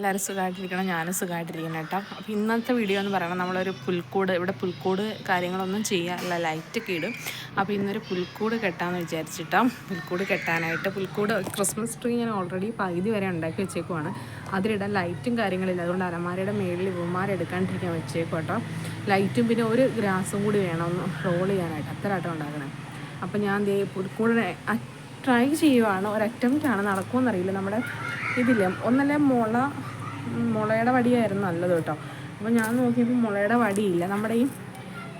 എല്ലാവരും സുഖമായിട്ടിരിക്കണം ഞാനും സുഖമായിട്ടിരിക്കണം കേട്ടോ. അപ്പോൾ ഇന്നത്തെ വീഡിയോ എന്ന് പറയുന്നത് നമ്മളൊരു പുൽക്കൂട് ഇവിടെ പുൽക്കൂട് കാര്യങ്ങളൊന്നും ചെയ്യാറില്ല ലൈറ്റൊക്കെ ഇടും. അപ്പോൾ ഇന്നൊരു പുൽക്കൂട് കെട്ടാമെന്ന് വിചാരിച്ചിട്ടോ പുൽക്കൂട് കെട്ടാനായിട്ട് പുൽക്കൂട് ക്രിസ്മസ് ട്രീ ഞാൻ ഓൾറെഡി പകുതി വരെ ഉണ്ടാക്കി വെച്ചേക്കുവാണ്. അതിലിടാൻ ലൈറ്റും കാര്യങ്ങളില്ല. അതുകൊണ്ട് അലമാരയുടെ മേളിൽ ഇവന്മാരെടുക്കാണ്ടിരിക്കാൻ വെച്ചേക്കും കേട്ടോ. ലൈറ്റും പിന്നെ ഒരു ഗ്രാസും കൂടി വേണം ഒന്ന് റോൾ ചെയ്യാനായിട്ട്. അത്ര ആട്ടം ഉണ്ടാക്കണം. അപ്പോൾ ഞാൻ ദേ പുൽക്കൂടിനെ ട്രൈ ചെയ്യുവാണ്. ഒരു അറ്റംപ്റ്റാണ് നടക്കുമെന്നറിയില്ല നമ്മുടെ ഇതില്ല ഒന്നല്ല മുള മുളയുടെ വടിയായിരുന്നു നല്ലത് കേട്ടോ. അപ്പോൾ ഞാൻ നോക്കിയപ്പോൾ മുളയുടെ വടിയില്ല. നമ്മുടെ ഈ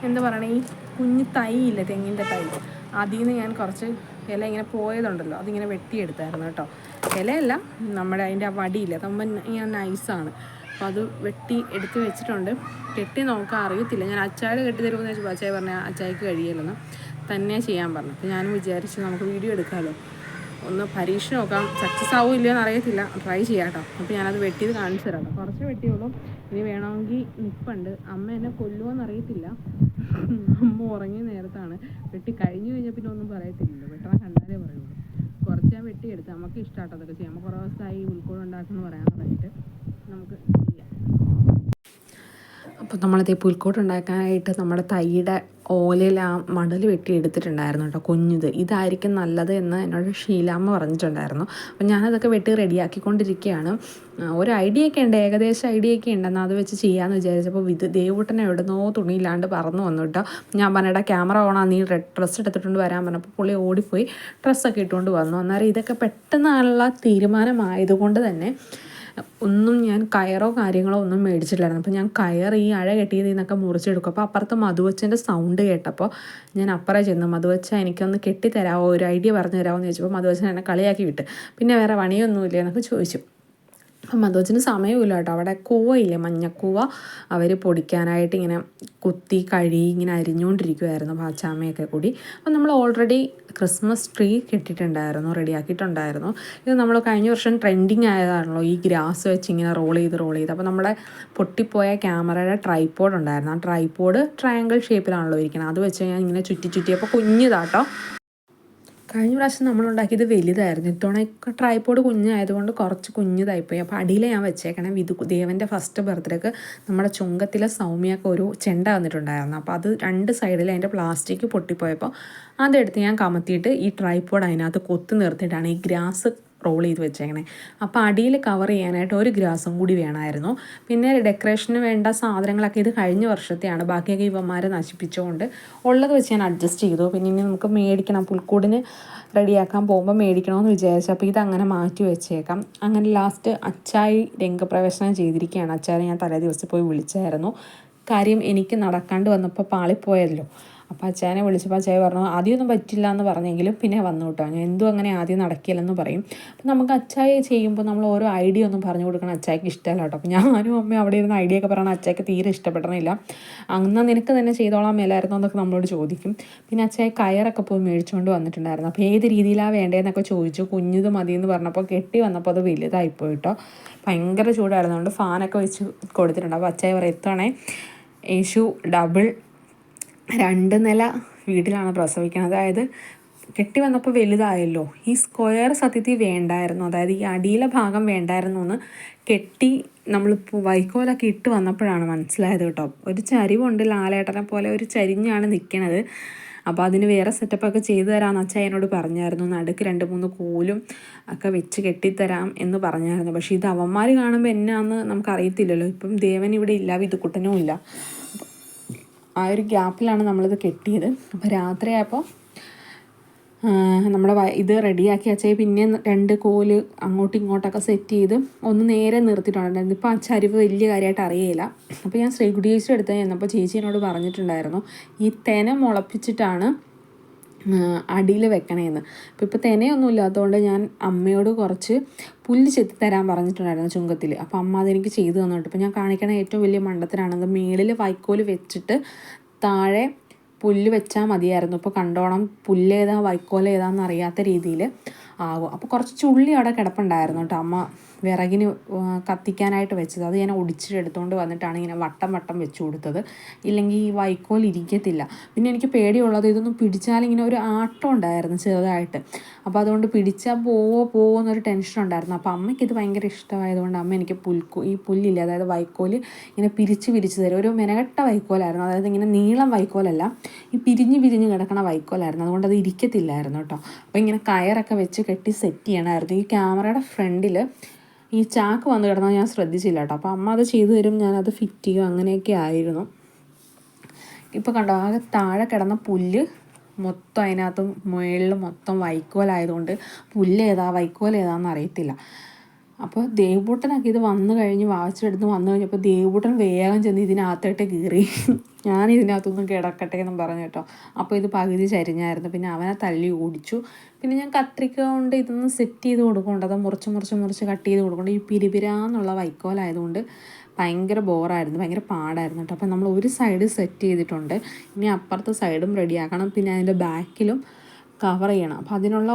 എന്താ പറയണേ ഈ കുഞ്ഞ് തൈ ഇല്ല തെങ്ങിന്റെ തൈ. അതിൽ നിന്ന് ഞാൻ കുറച്ച് ഇല ഇങ്ങനെ പോയതുണ്ടല്ലോ അതിങ്ങനെ വെട്ടിയെടുത്തായിരുന്നു കേട്ടോ. ഇലയല്ല നമ്മുടെ അതിന്റെ ആ വടിയില്ല നമ്മൾ ഇങ്ങനെ നൈസാണ് അപ്പോൾ അത് വെട്ടി എടുത്ത് വെച്ചിട്ടുണ്ട്. കെട്ടി നോക്കാൻ അറിയത്തില്ല. ഞാൻ അച്ചായ കെട്ടി തരുമെന്ന് വെച്ചപ്പോൾ അച്ചായ പറഞ്ഞാൽ അച്ചായക്ക് കഴിയില്ലെന്ന് തന്നെ ചെയ്യാൻ പറഞ്ഞു. അപ്പോൾ ഞാനും വിചാരിച്ചു നമുക്ക് വീഡിയോ എടുക്കാമല്ലോ ഒന്ന് പരീക്ഷ നോക്കാം. സക്സസ് ആവും ഇല്ലയെന്ന് അറിയത്തില്ല. ട്രൈ ചെയ്യാം അപ്പോൾ ഞാനത് വെട്ടിയത് കാണിച്ചു തരാം കുറച്ച് വെട്ടിയുള്ളൂ. ഇനി വേണമെങ്കിൽ നിൽപ്പുണ്ട് അമ്മ എന്നെ കൊല്ലുമോയെന്ന് അറിയത്തില്ല. അമ്മ ഉറങ്ങിയ നേരത്താണ്. വെട്ടി കഴിഞ്ഞു കഴിഞ്ഞാൽ പിന്നെ ഒന്നും പറയത്തില്ലല്ലോ. വെട്ടണം കണ്ടാലേ പറയുള്ളൂ. കുറച്ച് ഞാൻ വെട്ടിയെടുത്ത്. നമുക്ക് ഇഷ്ടമാട്ടോ അതൊക്കെ ചെയ്യാം നമ്മൾ കുറേ ദിവസമായി ഉൾക്കോട് ഉണ്ടാക്കുന്നു പറയാൻ തുടങ്ങിയിട്ട് നമുക്ക് അപ്പോൾ നമ്മളത് പുൽക്കോട്ട് ഉണ്ടാക്കാനായിട്ട് നമ്മുടെ തൈയുടെ ഓലയിൽ ആ മടൽ വെട്ടി എടുത്തിട്ടുണ്ടായിരുന്നു കേട്ടോ കുഞ്ഞുത്. ഇതായിരിക്കും നല്ലത് എന്ന് എന്നോട് ഷീലാമ്മ പറഞ്ഞിട്ടുണ്ടായിരുന്നു. അപ്പം ഞാനതൊക്കെ വെട്ടി റെഡിയാക്കിക്കൊണ്ടിരിക്കുകയാണ്. ഒരു ഐഡിയ ഒക്കെ ഉണ്ട്. ഏകദേശം ഐഡിയ ഒക്കെ ഉണ്ടെന്ന് അത് വെച്ച് ചെയ്യാമെന്ന് വിചാരിച്ചപ്പോൾ ഇത് ദേവൂട്ടനെ എവിടുന്നോ തുണിയില്ലാണ്ട് പറന്നു വന്നു കേട്ടോ. ഞാൻ പറഞ്ഞിട്ട് ക്യാമറ ഓണാ നീ ഡ്രസ്സ് എടുത്തിട്ടുണ്ട് വരാൻ പറഞ്ഞപ്പോൾ പുള്ളി ഓടിപ്പോയി ഡ്രസ്സൊക്കെ ഇട്ടുകൊണ്ട് വന്നു. അന്നേരം ഇതൊക്കെ പെട്ടെന്നുള്ള തീരുമാനമായതുകൊണ്ട് തന്നെ ഒന്നും ഞാൻ കയറോ കാര്യങ്ങളോ ഒന്നും മേടിച്ചിട്ടില്ലായിരുന്നു. അപ്പോൾ ഞാൻ കയർ ഈ അഴ കെട്ടിയതിൽ നിന്നൊക്കെ മുറിച്ചെടുക്കും. അപ്പോൾ അപ്പുറത്ത് മധുവച്ചന്റെ സൗണ്ട് കേട്ടപ്പോൾ ഞാൻ അപ്പുറേ ചെന്നു. മധുവച്ച എനിക്കൊന്ന് കെട്ടിത്തരാമോ ഒരു ഐഡിയ പറഞ്ഞു തരാമോ എന്ന് ചോദിച്ചപ്പോൾ മധുവച്ചൻ എന്നെ കളിയാക്കി വിട്ട്. പിന്നെ വേറെ പണിയൊന്നുമില്ല എന്നൊക്കെ ചോദിച്ചു. അപ്പം മധുവച്ചന് സമയമില്ല കേട്ടോ. അവിടെ കൂവയില്ലേ മഞ്ഞക്കൂവ. അവർ പൊടിക്കാനായിട്ട് ഇങ്ങനെ കുത്തി കഴി ഇങ്ങനെ അരിഞ്ഞുകൊണ്ടിരിക്കുമായിരുന്നു പാച്ചാമ്മയൊക്കെ കൂടി. അപ്പം നമ്മൾ ഓൾറെഡി ക്രിസ്മസ് ട്രീ കെട്ടിയിട്ടുണ്ടായിരുന്നു റെഡിയാക്കിയിട്ടുണ്ടായിരുന്നു. ഇത് നമ്മൾ കഴിഞ്ഞ വർഷം ട്രെൻഡിങ് ആയതാണല്ലോ ഈ ഗ്രാസ് വെച്ച് ഇങ്ങനെ റോൾ ചെയ്ത് റോൾ ചെയ്ത്. അപ്പോൾ നമ്മുടെ പൊട്ടിപ്പോയ ക്യാമറയുടെ ട്രൈപ്പോഡ് ഉണ്ടായിരുന്നു. ആ ട്രൈപ്പോഡ് ട്രയാങ്കിൾ ഷേപ്പിലാണല്ലോ ഇരിക്കുന്നത് അത് വെച്ച് ഞാൻ ഇങ്ങനെ ചുറ്റി ചുറ്റി അപ്പോൾ കുഞ്ഞിതാട്ടോ. കഴിഞ്ഞ പ്രാവശ്യം നമ്മൾ ഉണ്ടാക്കിയത് വലുതായിരുന്നു. ഇത്തവണ ട്രൈപോഡ് കുഞ്ഞായതുകൊണ്ട് കുറച്ച് കുഞ്ഞതായിപ്പോയി. അപ്പോൾ അടിയിൽ ഞാൻ വെച്ചേക്കണം വിധു ദേവന്റെ ഫസ്റ്റ് ബർത്ത്ഡേക്ക് നമ്മുടെ ചുങ്കത്തിലെ സൗമ്യക്ക് ഒരു ചെണ്ട വന്നിട്ടുണ്ടായിരുന്നു. അപ്പോൾ അത് രണ്ട് സൈഡിൽ അതിന്റെ പ്ലാസ്റ്റിക് പൊട്ടിപ്പോയപ്പോൾ അതെടുത്ത് ഞാൻ കമത്തിയിട്ട് ഈ ട്രൈപോഡ് അതിനകത്ത് കൊത്തു നിർത്തിയിട്ടാണ്. ഈ ഗ്രാസ് റോൾ ചെയ്ത് വെച്ചേക്കണേ. അപ്പോൾ അടിയിൽ കവർ ചെയ്യാനായിട്ട് ഒരു ഗ്രാസും കൂടി വേണമായിരുന്നു. പിന്നെ ഡെക്കറേഷന് വേണ്ട സാധനങ്ങളൊക്കെ ഇത് കഴിഞ്ഞ വർഷത്തെയാണ്. ബാക്കിയൊക്കെ ഇവന്മാരെ നശിപ്പിച്ചുകൊണ്ട് ഉള്ളത് വെച്ച് ഞാൻ അഡ്ജസ്റ്റ് ചെയ്തു. പിന്നെ ഇനി നമുക്ക് മേടിക്കണം. പുൽക്കൂടിന് റെഡിയാക്കാൻ പോകുമ്പോൾ മേടിക്കണമെന്ന് വിചാരിച്ചു. അപ്പോൾ ഇതങ്ങനെ മാറ്റി വെച്ചേക്കാം. അങ്ങനെ ലാസ്റ്റ് അച്ചായി രംഗപ്രവേശനം ചെയ്തിരിക്കുകയാണ്. അച്ചായി ഞാൻ തലേ ദിവസം പോയി വിളിച്ചായിരുന്നു. കാര്യം എനിക്ക് നടക്കാണ്ട് വന്നപ്പോൾ പാളിപ്പോയല്ലോ. അപ്പോൾ അച്ചായനെ വിളിച്ചപ്പോൾ അച്ചായ പറഞ്ഞു ആദ്യമൊന്നും പറ്റില്ല എന്ന് പറഞ്ഞെങ്കിലും പിന്നെ വന്നു കേട്ടോ ഞാൻ എന്തും അങ്ങനെ ആദ്യം നടക്കില്ലെന്ന് പറയും. അപ്പോൾ നമുക്ക് അച്ചായ ചെയ്യുമ്പോൾ നമ്മൾ ഓരോ ഐഡിയ ഒന്നും പറഞ്ഞു കൊടുക്കണം. അച്ചായക്ക് ഇഷ്ടമല്ല കേട്ടോ. അപ്പോൾ ഞാനും അമ്മ അവിടെ ഇരുന്ന് ഐഡിയ ഒക്കെ പറയണം. അച്ചായക്ക് തീരെ ഇഷ്ടപ്പെടണില്ല. അന്ന് നിനക്ക് തന്നെ ചെയ്തോളാൻ മേലായിരുന്നു എന്നൊക്കെ നമ്മളോട് ചോദിക്കും. പിന്നെ അച്ചായ കയറൊക്കെ പോയി മേടിച്ചുകൊണ്ട് വന്നിട്ടുണ്ടായിരുന്നു. അപ്പോൾ ഏത് രീതിയിലാണ് വേണ്ടതെന്നൊക്കെ ചോദിച്ചു. കുഞ്ഞത് മതി എന്ന് പറഞ്ഞപ്പോൾ കെട്ടി വന്നപ്പോൾ അത് വലുതായിപ്പോയി കേട്ടോ. ഭയങ്കര ചൂടായിരുന്നു. അതുകൊണ്ട് ഫാനൊക്കെ വെച്ച് കൊടുത്തിട്ടുണ്ട്. അപ്പോൾ അച്ചായ പറയും എത്തണേ യേശു ഡബിൾ രണ്ട് നില വീട്ടിലാണ് പ്രസവിക്കുന്നത്. അതായത് കെട്ടി വന്നപ്പോൾ വലുതായല്ലോ. ഈ സ്ക്വയർ സത്യത്തിൽ വേണ്ടായിരുന്നു. അതായത് ഈ അടിയിലെ ഭാഗം വേണ്ടായിരുന്നു എന്ന് കെട്ടി നമ്മൾ വൈക്കോലൊക്കെ ഇട്ട് വന്നപ്പോഴാണ് മനസ്സിലായത് കേട്ടോ. ഒരു ചരിവുണ്ട് ലാലേട്ടനെ പോലെ ഒരു ചരിഞ്ഞാണ് നിൽക്കണത് അപ്പോൾ അതിന് വേറെ സെറ്റപ്പൊക്കെ ചെയ്തു തരാമെന്ന് അച്ഛൻ എന്നോട് പറഞ്ഞായിരുന്നു. നടുക്ക് രണ്ട് മൂന്ന് കോലും ഒക്കെ വെച്ച് കെട്ടിത്തരാം എന്ന് പറഞ്ഞായിരുന്നു. പക്ഷേ ഇത് അവന്മാർ കാണുമ്പോൾ എന്നാന്ന് നമുക്കറിയത്തില്ലല്ലോ. ഇപ്പം ദേവൻ ഇവിടെ ഇല്ല വിതുക്കുട്ടനും ഇല്ല. ആ ഒരു ഗ്യാപ്പിലാണ് നമ്മളിത് കെട്ടിയത്. അപ്പോൾ രാത്രിയായപ്പോൾ നമ്മുടെ ഇത് റെഡിയാക്കി അച്ഛയെ പിന്നെ രണ്ട് കോൽ അങ്ങോട്ടും ഇങ്ങോട്ടൊക്കെ സെറ്റ് ചെയ്ത് ഒന്ന് നേരെ നിർത്തിയിട്ടുണ്ടായിരുന്നു ഇപ്പോൾ ആ ചരിവ് വലിയ കാര്യമായിട്ട് അറിയില്ല അപ്പോൾ ഞാൻ ശ്രീകുടി ചേച്ചി എടുത്ത് ചെന്നപ്പോൾ ചേച്ചി എന്നോട് പറഞ്ഞിട്ടുണ്ടായിരുന്നു ഈ തെന മുളപ്പിച്ചിട്ടാണ് അടിയിൽ വെക്കണേന്ന്. അപ്പോൾ ഇപ്പോൾ തെനയൊന്നും ഇല്ലാത്തതുകൊണ്ട് ഞാൻ അമ്മയോട് കുറച്ച് പുല്ല് ചെത്തി തരാൻ പറഞ്ഞിട്ടുണ്ടായിരുന്നു ചുങ്കത്തിൽ അപ്പോൾ അമ്മ അതെനിക്ക് ചെയ്തു തന്നിട്ട് ഇപ്പോൾ ഞാൻ കാണിക്കണ ഏറ്റവും വലിയ മണ്ടത്തിനാണ് അത് മേളിൽ വൈക്കോൽ വെച്ചിട്ട് താഴെ പുല്ല് വെച്ചാൽ മതിയായിരുന്നു. ഇപ്പോൾ കണ്ടോണം പുല്ല് ഏതാ വൈക്കോൽ ഏതാണെന്ന് അറിയാത്ത രീതിയിൽ ആകും. അപ്പോൾ കുറച്ച് ചുള്ളി അവിടെ കിടപ്പുണ്ടായിരുന്നു കേട്ടോ അമ്മ. വിറകിന് കത്തിക്കാനായിട്ട് വെച്ചത്. അത് ഞാൻ ഒടിച്ചെടുത്തുകൊണ്ട് വന്നിട്ടാണ് ഇങ്ങനെ വട്ടം വട്ടം വെച്ച് കൊടുത്തത്. ഇല്ലെങ്കിൽ ഈ വൈക്കോൽ ഇരിക്കത്തില്ല. പിന്നെ എനിക്ക് പേടിയുള്ളത് ഇതൊന്നും പിടിച്ചാൽ ഇങ്ങനെ ഒരു ആട്ടം ഉണ്ടായിരുന്നു ചെറുതായിട്ട്. അപ്പോൾ അതുകൊണ്ട് പിടിച്ചാൽ പോവോ പോവോ എന്നൊരു ടെൻഷൻ ഉണ്ടായിരുന്നു. അപ്പോൾ അമ്മയ്ക്ക് ഇത് ഭയങ്കര ഇഷ്ടമായതുകൊണ്ട് അമ്മ എനിക്ക് പുൽക്കു ഈ പുല്ലില്ല അതായത് വൈക്കോൽ ഇങ്ങനെ പിരിച്ച് പിരിച്ച് തരും. ഒരു മെനകെട്ട വൈക്കോലായിരുന്നു. അതായത് ഇങ്ങനെ നീളം വൈക്കോലല്ല ഈ പിരിഞ്ഞ് പിരിഞ്ഞ് കിടക്കണ വൈക്കോലായിരുന്നു. അതുകൊണ്ട് അത് ഇരിക്കത്തില്ലായിരുന്നു കേട്ടോ. അപ്പോൾ ഇങ്ങനെ കയറൊക്കെ വെച്ച് കെട്ടി സെറ്റ് ചെയ്യണമായിരുന്നു. ഈ ക്യാമറയുടെ ഫ്രണ്ടിൽ ഈ ചാക്ക് വന്ന് കിടന്നാൽ ഞാൻ ശ്രദ്ധിച്ചില്ല കേട്ടോ. അപ്പോൾ അമ്മ അത് ചെയ്തു തരും. ഞാനത് ഫിറ്റ് ചെയ്യും അങ്ങനെയൊക്കെ ആയിരുന്നു. ഇപ്പോൾ കണ്ടോ ആകെ താഴെ കിടന്ന പുല്ല് മൊത്തം അതിനകത്ത് മുകളിൽ മൊത്തം വൈക്കോലായതുകൊണ്ട് പുല്ല് ഏതാ വൈക്കോൽ ഏതാന്ന് അറിയത്തില്ല. അപ്പോൾ ദേവൂട്ടനൊക്കെ ഇത് വന്നു കഴിഞ്ഞ് വാങ്ങിച്ചെടുത്ത് വന്നു കഴിഞ്ഞപ്പോൾ ദേവൂട്ടൻ വേഗം ചെന്ന് ഇതിനകത്തോട്ട് കീറി. ഞാൻ ഇതിനകത്തൊന്നും കിടക്കട്ടെ എന്നും പറഞ്ഞു കേട്ടോ. അപ്പോൾ ഇത് പകുതി ചരിഞ്ഞായിരുന്നു. പിന്നെ അവനെ തല്ലി ഓടിച്ചു. പിന്നെ ഞാൻ കത്രിക കൊണ്ട് ഇതൊന്ന് സെറ്റ് ചെയ്ത് കൊടുക്കുന്നുണ്ട്. അത് മുറിച്ച് മുറിച്ച് മുറിച്ച് കട്ട് ചെയ്ത് കൊടുക്കുന്നുണ്ട്. ഈ പിരിപിരാന്നുള്ള വൈക്കോലായതുകൊണ്ട് ഭയങ്കര ബോറായിരുന്നു. ഭയങ്കര പാടായിരുന്നു കേട്ടോ. അപ്പോൾ നമ്മൾ ഒരു സൈഡ് സെറ്റ് ചെയ്തിട്ടുണ്ട്. ഇനി അപ്പുറത്തെ സൈഡും റെഡിയാക്കണം പിന്നെ അതിന്റെ ബാക്കിലും കവർ ചെയ്യണം. അപ്പോൾ അതിനുള്ള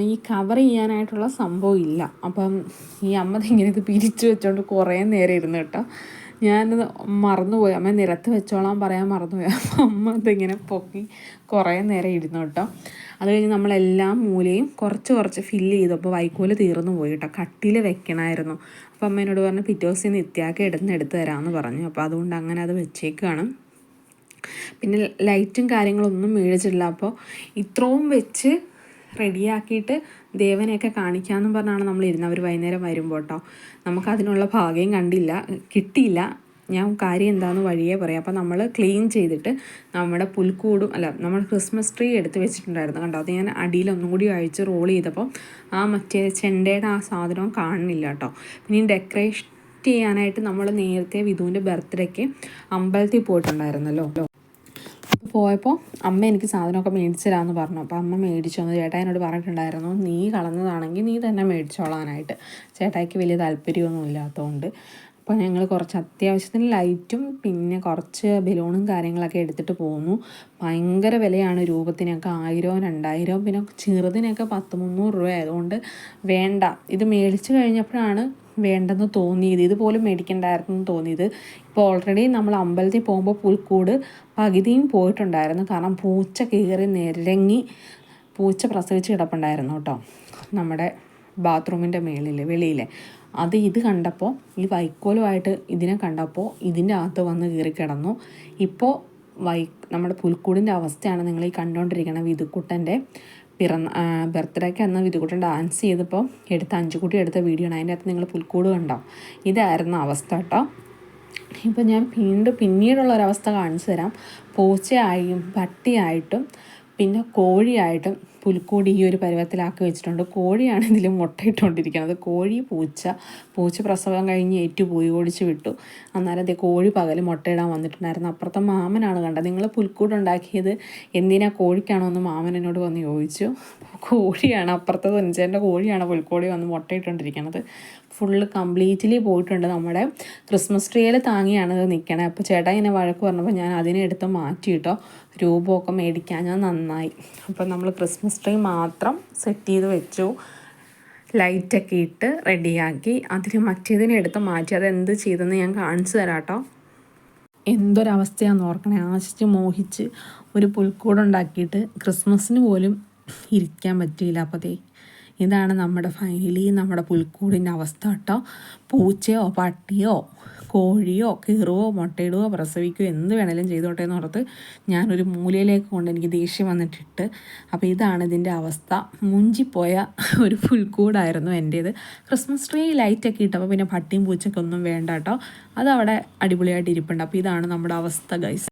ഈ കവർ ചെയ്യാനായിട്ടുള്ള സംഭവം ഇല്ല. അപ്പം ഈ അമ്മ ഇങ്ങനെ ഇത് പിരിച്ചു വെച്ചോണ്ട് കുറേ നേരം ഇരുന്ന് കേട്ടോ. ഞാനത് മറന്നുപോയി. അമ്മ നിരത്ത് വെച്ചോളാൻ പറയാൻ മറന്നുപോയി. അപ്പം അമ്മ ഇതിങ്ങനെ പൊക്കി കുറേ നേരം ഇരുന്നു കേട്ടോ. അത് കഴിഞ്ഞ് നമ്മളെല്ലാം മൂലയും കുറച്ച് കുറച്ച് ഫില്ല് ചെയ്തു. അപ്പോൾ വൈക്കോൽ തീർന്നു പോയി കേട്ടോ. കട്ടിയിൽ വെക്കണമായിരുന്നു അപ്പം അമ്മ എന്നോട് പറഞ്ഞു പിറ്റേ ദിവസം നിത്യാക്കി എടുന്ന് എടുത്ത് തരാമെന്ന് പറഞ്ഞു. അപ്പോൾ അതുകൊണ്ട് അങ്ങനെ അത് വെച്ചേക്കാണ്. പിന്നെ ലൈറ്റും കാര്യങ്ങളൊന്നും മേടിച്ചിട്ടില്ല. അപ്പോൾ ഇത്രയും വെച്ച് റെഡിയാക്കിയിട്ട് ദേവനെയൊക്കെ കാണിക്കാമെന്നും പറഞ്ഞാണ് നമ്മൾ ഇരുന്നത് അവർ വൈകുന്നേരം വരുമ്പോൾ കേട്ടോ നമുക്കതിനുള്ള ഭാഗ്യം കണ്ടില്ല കിട്ടിയില്ല. ഞാൻ കാര്യം എന്താണെന്ന് വഴിയേ പറയാം. അപ്പോൾ നമ്മൾ ക്ലീൻ ചെയ്തിട്ട് നമ്മുടെ പുൽക്കൂടും അല്ല നമ്മൾ ക്രിസ്മസ് ട്രീ എടുത്ത് വെച്ചിട്ടുണ്ടായിരുന്നു കണ്ടോ? അത് ഞാൻ അടിയിൽ ഒന്നും കൂടി അഴിച്ച് റോൾ ചെയ്തപ്പോൾ ആ മറ്റേ ചെണ്ടയുടെ ആ സാധനവും കാണുന്നില്ല കേട്ടോ പിന്നെ ഡെക്കറേഷൻ ചെയ്യാനായിട്ട് നമ്മൾ നേരത്തെ വിധുവിന്റെ ബർത്ത്ഡേക്ക് അമ്പലത്തിൽ പോയിട്ടുണ്ടായിരുന്നല്ലോ. പോയപ്പോൾ അമ്മ എനിക്ക് സാധനമൊക്കെ മേടിച്ചു തരാമെന്ന് പറഞ്ഞു. അപ്പോൾ അമ്മ മേടിച്ചു തന്നു. ചേട്ടാ എന്നോട് പറഞ്ഞിട്ടുണ്ടായിരുന്നു നീ കളഞ്ഞതാണെങ്കിൽ നീ തന്നെ മേടിച്ചോളാനായിട്ട്. ചേട്ടായിക്ക് വലിയ താല്പര്യമൊന്നും ഇല്ലാത്തതുകൊണ്ട് അപ്പോൾ ഞങ്ങൾ കുറച്ച് അത്യാവശ്യത്തിന് ലൈറ്റും പിന്നെ കുറച്ച് ബലൂണും കാര്യങ്ങളൊക്കെ എടുത്തിട്ട് പോന്നു. ഭയങ്കര വിലയാണ് രൂപത്തിനൊക്കെ. ആയിരവും രണ്ടായിരവും പിന്നെ ചെറുതിനൊക്കെ പത്ത് മുന്നൂറ് രൂപ ആയതുകൊണ്ട് വേണ്ട. ഇത് മേടിച്ച് കഴിഞ്ഞപ്പോഴാണ് വേണ്ടെന്ന് തോന്നിയത് ഇതുപോലും മേടിക്കണ്ടായിരുന്നു എന്ന് തോന്നിയത്. ഇപ്പോൾ ഓൾറെഡി നമ്മൾ അമ്പലത്തിൽ പോകുമ്പോൾ പുൽക്കൂട് പകുതിയും പോയിട്ടുണ്ടായിരുന്നു. കാരണം പൂച്ച കീറി നിരങ്ങി പൂച്ച പ്രസവിച്ച് കിടപ്പുണ്ടായിരുന്നു കേട്ടോ. നമ്മുടെ ബാത്റൂമിന്റെ മേളിൽ വെളിയിലെ. അത് ഇത് കണ്ടപ്പോൾ ഈ വൈക്കോലുമായിട്ട് ഇതിനെ കണ്ടപ്പോൾ ഇതിന്റെ അകത്ത് വന്ന് കീറി കിടന്നു. ഇപ്പോൾ വൈ നമ്മുടെ പുൽക്കൂടിന്റെ അവസ്ഥയാണ് നിങ്ങൾ ഈ കണ്ടുകൊണ്ടിരിക്കുന്ന വിതുക്കുട്ടന്റെ പിറന്ന ബർത്ത്ഡേക്ക് അന്ന് വിതുക്കുട്ടൻ ഡാൻസ് ചെയ്തപ്പോൾ എടുത്ത അഞ്ചുകുട്ടി എടുത്ത വീഡിയോ ആണ്. അതിന്റെ അകത്ത് നിങ്ങൾ പുൽക്കൂട് കണ്ടോ? ഇതായിരുന്നു അവസ്ഥ കേട്ടോ. ഇപ്പം ഞാൻ വീണ്ടും പിന്നീടുള്ള ഒരവസ്ഥ കാണിച്ചു തരാം. പൂച്ചയായും പട്ടിയായിട്ടും പിന്നെ കോഴിയായിട്ടും പുൽക്കൂടി ഈ ഒരു പരുവത്തിലാക്കി വെച്ചിട്ടുണ്ട്. കോഴിയാണ് ഇതിൽ മുട്ടയിട്ടുകൊണ്ടിരിക്കുന്നത് കോഴി പൂച്ച പൂച്ച പ്രസവം കഴിഞ്ഞ് ഏറ്റുപോയി ഓടിച്ച് വിട്ടു. അന്നേരം അതേ കോഴി പകൽ മുട്ടയിടാൻ വന്നിട്ടുണ്ടായിരുന്നു. അപ്പുറത്തെ മാമനാണ് കണ്ടത്. നിങ്ങൾ പുൽക്കൂട് ഉണ്ടാക്കിയത് എന്തിനാ കോഴിക്കാണോ? എന്ന് മാമൻ എന്നോട് വന്ന് ചോദിച്ചു. കോഴിയാണ് അപ്പുറത്തെ തുഞ്ചേന്റെ കോഴിയാണ് പുൽക്കോടി വന്ന് മുട്ടയിട്ടുകൊണ്ടിരിക്കുന്നത് ഫുള്ള് കംപ്ലീറ്റ്ലി പോയിട്ടുണ്ട് നമ്മുടെ ക്രിസ്മസ് ട്രീയിൽ താങ്ങിയാണ് അത് നിൽക്കണേ അപ്പോൾ ചേട്ടാ ഇങ്ങനെ വഴക്ക് പറഞ്ഞപ്പോൾ ഞാൻ അതിനെ എടുത്ത് മാറ്റി കേട്ടോ രൂപമൊക്കെ മേടിക്കാൻ ഞാൻ നന്നായി. അപ്പോൾ നമ്മൾ ക്രിസ്മസ് ട്രീ മാത്രം സെറ്റ് ചെയ്ത് വെച്ചു. ലൈറ്റൊക്കെ ഇട്ട് റെഡിയാക്കി അതിന് മറ്റേതിനെ എടുത്ത് മാറ്റി. അത് എന്ത് ചെയ്തെന്ന് ഞാൻ കാണിച്ചു തരാം കേട്ടോ എന്തൊരവസ്ഥയാണെന്ന് ഓർക്കണേ. ആശിച്ച് മോഹിച്ച് ഒരു പുൽക്കൂടുണ്ടാക്കിയിട്ട് ക്രിസ്മസിന് പോലും ഇരിക്കാൻ പറ്റിയില്ല അപ്പോൾ ദേ. ഇതാണ് നമ്മുടെ ഫൈനലി നമ്മുടെ പുൽക്കൂടിന്റെ അവസ്ഥ കേട്ടോ. പൂച്ചയോ പട്ടിയോ കോഴിയോ കീറുവോ മുട്ടയിടുവോ പ്രസവിക്കുകയോ എന്ത് വേണേലും ചെയ്തോട്ടെ എന്ന് ഓർത്ത് ഞാനൊരു മൂലയിലേക്ക് കൊണ്ട് എനിക്ക് ദേഷ്യം വന്നിട്ടിട്ട് അപ്പോൾ ഇതാണ് ഇതിന്റെ അവസ്ഥ. മുഞ്ചിപ്പോയ ഒരു പുൽക്കൂടായിരുന്നു എന്റേത് ക്രിസ്മസ് ട്രീ ലൈറ്റൊക്കെ ഇട്ടപ്പോൾ പിന്നെ പട്ടിയും പൂച്ചക്കൊന്നും വേണ്ട കേട്ടോ. അതവിടെ അടിപൊളിയായിട്ട് ഇരിപ്പുണ്ട്. അപ്പോൾ ഇതാണ് നമ്മുടെ അവസ്ഥ ഗൈസ്